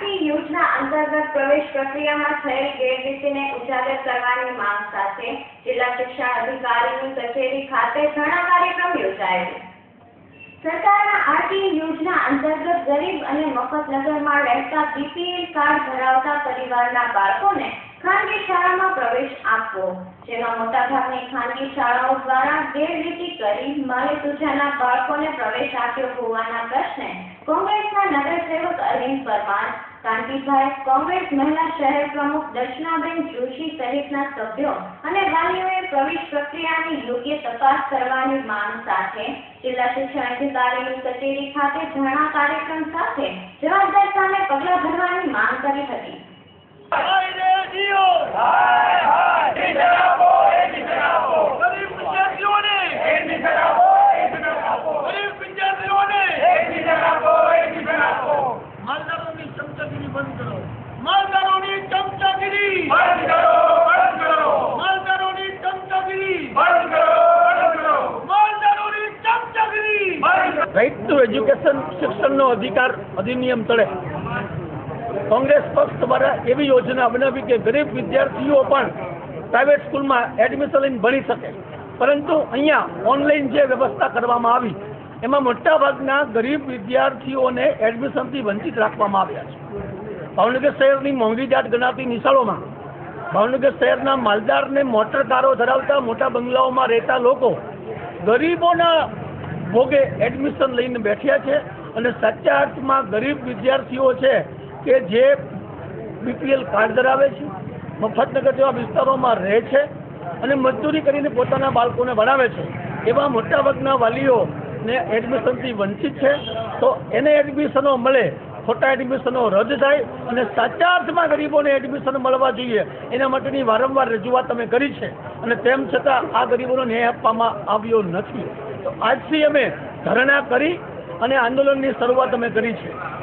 RT યોજના અંતર્ગત પ્રવેશ પ્રક્રિયામાં થયેલ ગેરરીતિને ઉજાગર કરવાની માંગ સાથે જિલ્લા શિક્ષણ અધિકારીની કચેરી ખાતે ઘણા કાર્યક્રમ યોજાયેલ. સરકારના આરટી યોજના અંતર્ગત ગરીબ અને મફતનગરમાં રહેતા બીપીએલ કાર્ડ ધરાવતા પરિવારના બાળકોને ખાનગી શાળામાં પ્રવેશ આપવો, જેમાં મોટાભાગની ખાનગી શાળાઓ દ્વારા ગેરરીતિ કરી માલે તુજાના બાળકોને પ્રવેશ આપ્યો હોવાના પ્રશ્ને કોંગ્રેસના નગરસેવક પરમાર કાંતિભાઈ કોંગ્રેસ મહિલા શહેર પ્રમુખ દર્શનાબેન જોશી સહિતના સભ્યો અને વાલીઓએ પ્રવેશ પ્રક્રિયાની યોગ્ય તપાસ કરવાની માંગ સાથે જિલ્લા શિક્ષણ અધિકારીની કચેરી ખાતે ધરણા કાર્યક્રમ સાથે જવાબદાર સામે પગલાં ભરવાની માંગ કરી હતી હાય રે જીઓ હાય હાય એડમિશન આપો એડમિશન આપો ગરીબ વિદ્યાર્થીઓને એડમિશન આપો એડમિશન આપો ગરીબ વિદ્યાર્થીઓને એડમિશન આપો એડમિશન આપો માલદારોની ચમચાગીરી બંધ કરો માલદારોની ચમચાગીરી બંધ કરો બંધ કરો માલદારોની ચમચાગીરી બંધ કરો બંધ કરો માલદારોની ચમચાગીરી બંધ કરો રાઇટ ટુ એજ્યુકેશન શિક્ષણનો અધિકાર અધિનિયમ તળે. કોંગ્રેસ પક્ષ દ્વારા એવી યોજના બનાવી કે ગરીબ વિદ્યાર્થીઓ પણ પ્રાઇવેટ સ્કૂલમાં એડમિશન લઈને ભણી શકે. પરંતુ અહીંયા ઓનલાઈન જે વ્યવસ્થા કરવામાં આવી, એમાં મોટાભાગના ગરીબ વિદ્યાર્થીઓને એડમિશનથી વંચિત રાખવામાં આવ્યા છે. ભાવનગર શહેરની મોંઘી જાત ગણાતી નિશાળોમાં ભાવનગર શહેરના માલદારને મોટર કારો ધરાવતા મોટા બંગલાઓમાં રહેતા લોકો ગરીબોના ભોગે એડમિશન લઈને બેઠ્યા છે અને સાચા અર્થમાં ગરીબ વિદ્યાર્થીઓ છે કે જે બીપીએલ કાર્ડ ધરાવે છે, મફતનગર જેવા વિસ્તારોમાં રહે છે અને મજદૂરી કરીને પોતાના બાળકોને ભણાવે છે. એવા મોટાભાગના વાલીઓને એડમિશનથી વંચિત છે. તો એને એડમિશનો મળે, ખોટા એડમિશનો રદ થાય અને સાચા અર્થમાં ગરીબોને એડમિશન મળવા જોઈએ. એના માટેની વારંવાર રજૂઆત અમે કરી છે. અને તેમ છતાં આ ગરીબોનો ન્યાય આપવામાં આવ્યો નથી. આજથી અમે ધરણા કરી અને આંદોલનની શરૂઆત અમે કરી છે.